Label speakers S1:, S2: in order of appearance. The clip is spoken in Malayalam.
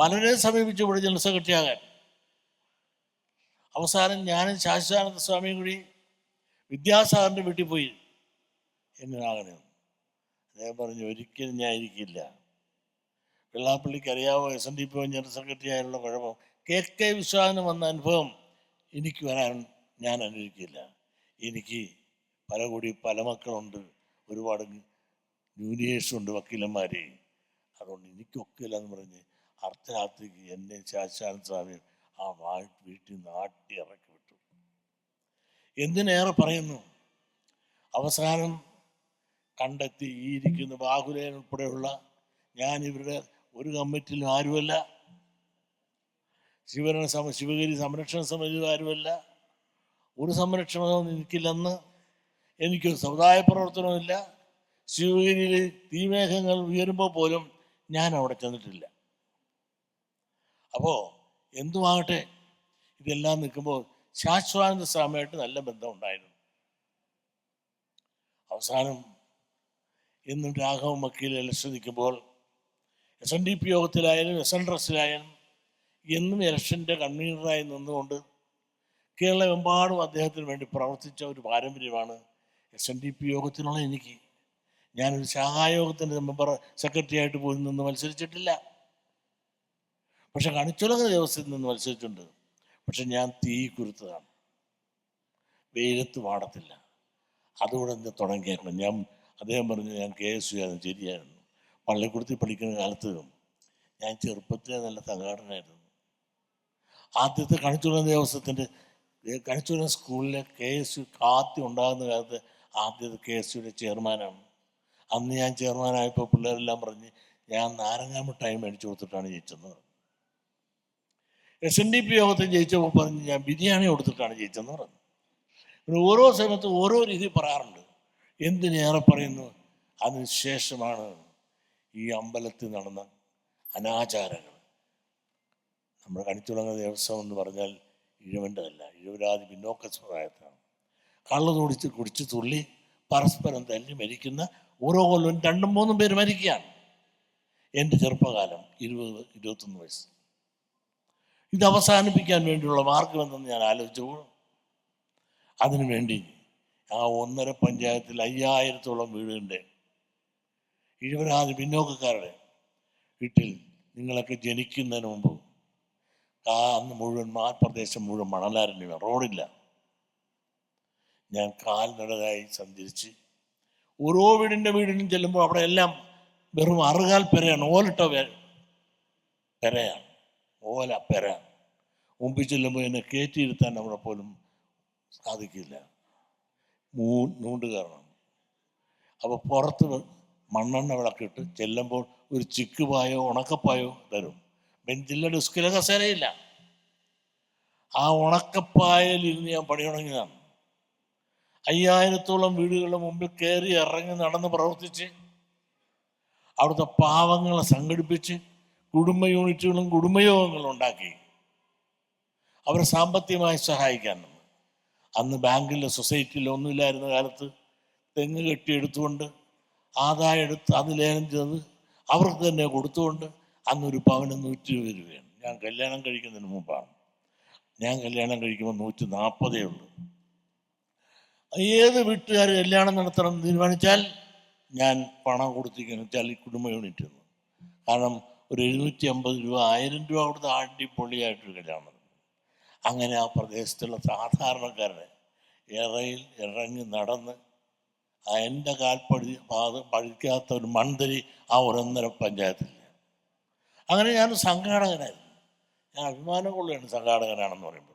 S1: പലരെ സമീപിച്ചു ഇവിടെ ജനറൽ സെക്രട്ടറി ആകാൻ അവസാനം ഞാനും ശാശ്വതാനന്ദ സ്വാമിയും കൂടി വിദ്യാസാഗറിന്റെ വീട്ടിൽ പോയി. എങ്ങനെയാകണം അദ്ദേഹം പറഞ്ഞു ഒരിക്കലും ഞാൻ ഇരിക്കില്ല. വെള്ളാപ്പള്ളിക്ക് അറിയാവോ S N D P general secretary ആയുള്ള കുഴപ്പം. കെ കെ വിശ്വാസം വന്ന അനുഭവം എനിക്ക് വരാൻ ഞാൻ അനുവദിക്കില്ല. എനിക്ക് പല കൂടി പല മക്കളുണ്ട്. ഒരുപാട് ജൂനിയേഴ്സുണ്ട് വക്കീലന്മാർ അതുകൊണ്ട് എനിക്ക് ഒക്കില്ല എന്ന് പറഞ്ഞ് അർദ്ധരാത്രിക്ക് എന്നെ ശാശാനന്ദ സ്വാമി ആ വാ വീട്ടിൽ നിന്ന് ആട്ടി ഇറക്കി വിട്ടു. എന്തിനേറെ പറയുന്നു? അവസാനം കണ്ടെത്തി ഈ ഇരിക്കുന്ന ബാഹുലേൻ ഉൾപ്പെടെയുള്ള ഞാൻ ഇവരുടെ ഒരു കമ്മിറ്റിയിലും ആരുമല്ല. ശിവരണ സമ ശിവഗിരി സംരക്ഷണ സമിതി ആരുമല്ല. ഒരു സംരക്ഷണവും എനിക്കില്ലെന്ന് എനിക്കൊരു സമുദായ പ്രവർത്തനവുമില്ല. ശിവഗിരിയിൽ തീമേഘങ്ങൾ ഉയരുമ്പോൾ പോലും ഞാൻ അവിടെ ചെന്നിട്ടില്ല. അപ്പോൾ എന്തുമാകട്ടെ ഇതെല്ലാം നിൽക്കുമ്പോൾ ശാശ്വാനന്ദ സ്വാമിയായിട്ട് നല്ല ബന്ധം ഉണ്ടായിരുന്നു. അവസാനം എന്നും രാഘവ ഇലക്ഷൻ നിൽക്കുമ്പോൾ എസ് എൻ ഡി പി യോഗത്തിലായാലും എസ് എൻ ഡ്രസ്സിലായാലും എന്നും ഇലക്ഷന്റെ കൺവീനറായി നിന്നുകൊണ്ട് കേരളമെമ്പാടും അദ്ദേഹത്തിന് വേണ്ടി പ്രവർത്തിച്ച ഒരു പാരമ്പര്യമാണ് എസ് എൻ ഡി പി യോഗത്തിനുള്ള എനിക്ക്. ഞാനൊരു ശാഖായോഗത്തിന്റെ മെമ്പർ സെക്രട്ടറി ആയിട്ട് പോയി നിന്ന് മത്സരിച്ചിട്ടില്ല. പക്ഷെ കണിച്ചുലങ്ങ ദേവസ്വത്തിൽ നിന്ന് മത്സരിച്ചിട്ടുണ്ട്. പക്ഷെ ഞാൻ തീ കുരുത്തതാണ്. വെയിലത്ത് പാടത്തില്ല അതുകൊണ്ട് എന്നെ തുടങ്ങിയേക്കണം ഞാൻ അദ്ദേഹം പറഞ്ഞു ഞാൻ കെ. എസ്. ആയിരുന്നു ശരിയായിരുന്നു. പള്ളിക്കുടത്തിൽ പഠിക്കുന്ന കാലത്ത് ഞാൻ ചെറുപ്പത്തിലെ നല്ല സംഘടനയായിരുന്നു ആദ്യത്തെ കണിച്ചുലക ദേവസ്വത്തിന്റെ കണിച്ചുലക സ്കൂളിലെ കെ. എസ്. യു കാത്തി ഉണ്ടാകുന്ന കാലത്ത് ആദ്യത്തെ കെ. എസ്. യുടെ ചെയർമാനാണ്. അന്ന് ഞാൻ ചെയർമാനായപ്പോൾ പിള്ളേരെല്ലാം പറഞ്ഞ് ഞാൻ നാരങ്ങാമ്പ് ടൈം മേടിച്ചു കൊടുത്തിട്ടാണ് ജയിച്ചെന്ന് എസ് എൻ ഡി പി യോഗത്തിൽ ജയിച്ചപ്പോൾ പറഞ്ഞ് ഞാൻ ബിരിയാണി കൊടുത്തിട്ടാണ് ജയിച്ചതെന്ന് പറഞ്ഞു. ഓരോ സമയത്തും ഓരോ രീതി പറയാറുണ്ട്. എന്തിനേറെ പറയുന്നു? അതിനുശേഷമാണ് ഈ അമ്പലത്തിൽ നടന്ന അനാചാരങ്ങൾ. നമ്മുടെ കണിച്ചുളങ്ങ ദേവസ്വം എന്ന് പറഞ്ഞാൽ ഇഴവന്റെതല്ല ഇഴവരാതി പിന്നോക്ക സമുദായത്താണ് കള്ളു കുടിച്ച് കുടിച്ച് തുള്ളി പരസ്പരം തല്ലി മരിക്കുന്ന ഓരോ കൊല്ലവും രണ്ടും മൂന്നും പേര് മരിക്കുകയാണ്. എന്റെ ചെറുപ്പകാലം ഇരുപത് ഇരുപത്തൊന്ന് വയസ്സ്. ഇത് അവസാനിപ്പിക്കാൻ വേണ്ടിയുള്ള മാർഗം എന്തെന്ന് ഞാൻ ആലോചിച്ചപ്പോൾ അതിനുവേണ്ടി ആ ഒന്നര പഞ്ചായത്തിൽ അയ്യായിരത്തോളം വീടുകളുടെ ഇഴവരാതി പിന്നോക്കക്കാരുടെ വീട്ടിൽ നിങ്ങളൊക്കെ ജനിക്കുന്നതിന് മുമ്പ് ആ അന്ന് മുഴുവൻ ആ പ്രദേശം മുഴുവൻ മണലാരണ്യ റോഡില്ല. ഞാൻ കാൽനടകായി സഞ്ചരിച്ച് ഓരോ വീടിന്റെ വീടിനും ചെല്ലുമ്പോൾ അവിടെ എല്ലാം വെറും അറുകാൽ പെരയാണ് ഓലിട്ട പെരയാണ്. ഓല പെര. മുമ്പിൽ ചെല്ലുമ്പോൾ എന്നെ കയറ്റിയിരുത്താൻ അവിടെ പോലും സാധിക്കില്ല. മൂ നൂണ്ട് കയറണം. അപ്പോൾ പുറത്ത് മണ്ണെണ്ണ വിളക്കിട്ട് ചെല്ലുമ്പോൾ ഒരു ചിക്കുപായോ ഉണക്കപ്പായോ തരും. ബെഞ്ചിലെ ഡെസ്കിലെ കസേരയില്ല. ആ ഉണക്കപ്പായയിൽ ഇരുന്ന് ഞാൻ പണി തുടങ്ങിയതാണ് അയ്യായിരത്തോളം വീടുകളുടെ മുമ്പിൽ കയറി ഇറങ്ങി നടന്ന് പ്രവർത്തിച്ച് അവിടുത്തെ പാവങ്ങളെ സംഘടിപ്പിച്ച് കുടുംബ യൂണിറ്റുകളും കുടുംബയോഗങ്ങളും ഉണ്ടാക്കി. അവരെ സാമ്പത്തികമായി സഹായിക്കാൻ അന്ന് ബാങ്കിലെ സൊസൈറ്റിയിലോ ഒന്നുമില്ലായിരുന്ന കാലത്ത് തെങ്ങ് കെട്ടിയെടുത്തുകൊണ്ട് ആദായം എടുത്ത് അത് ലേലം ചെയ്ത് അവർക്ക് തന്നെ കൊടുത്തുകൊണ്ട് അന്നൊരു പവന് നൂറ്റി ഇരുപത് രൂപയാണ്. ഞാൻ കല്യാണം കഴിക്കുന്നതിന് മുമ്പാണ്. ഞാൻ കല്യാണം കഴിക്കുമ്പോൾ നൂറ്റി നാൽപ്പതേ ഉള്ളൂ. ഏത് വീട്ടുകാർ കല്യാണം നടത്തണം എന്ന് തീരുമാനിച്ചാൽ ഞാൻ പണം കൊടുത്തിരിക്കുന്നു. വെച്ചാൽ ഈ കുടുംബ യൂണിറ്റ് കാരണം ഒരു എഴുന്നൂറ്റി അമ്പത് രൂപ ആയിരം രൂപ കൊടുത്ത് അടിപൊളിയായിട്ടൊരു കല്യാണം. അങ്ങനെ ആ പ്രദേശത്തുള്ള സാധാരണക്കാരനെ ഇറയിൽ ഇറങ്ങി നടന്ന് ആ എന്റെ കാൽപ്പടി പഴിക്കാത്ത ഒരു മൺതരി ആ ഒരൊന്നര പഞ്ചായത്തിൽ. അങ്ങനെ ഞാൻ സംഘാടകനായിരുന്നു. ഞാൻ അഭിമാനം കൊള്ളുകയാണ് സംഘാടകനാണെന്ന് പറയുമ്പോൾ.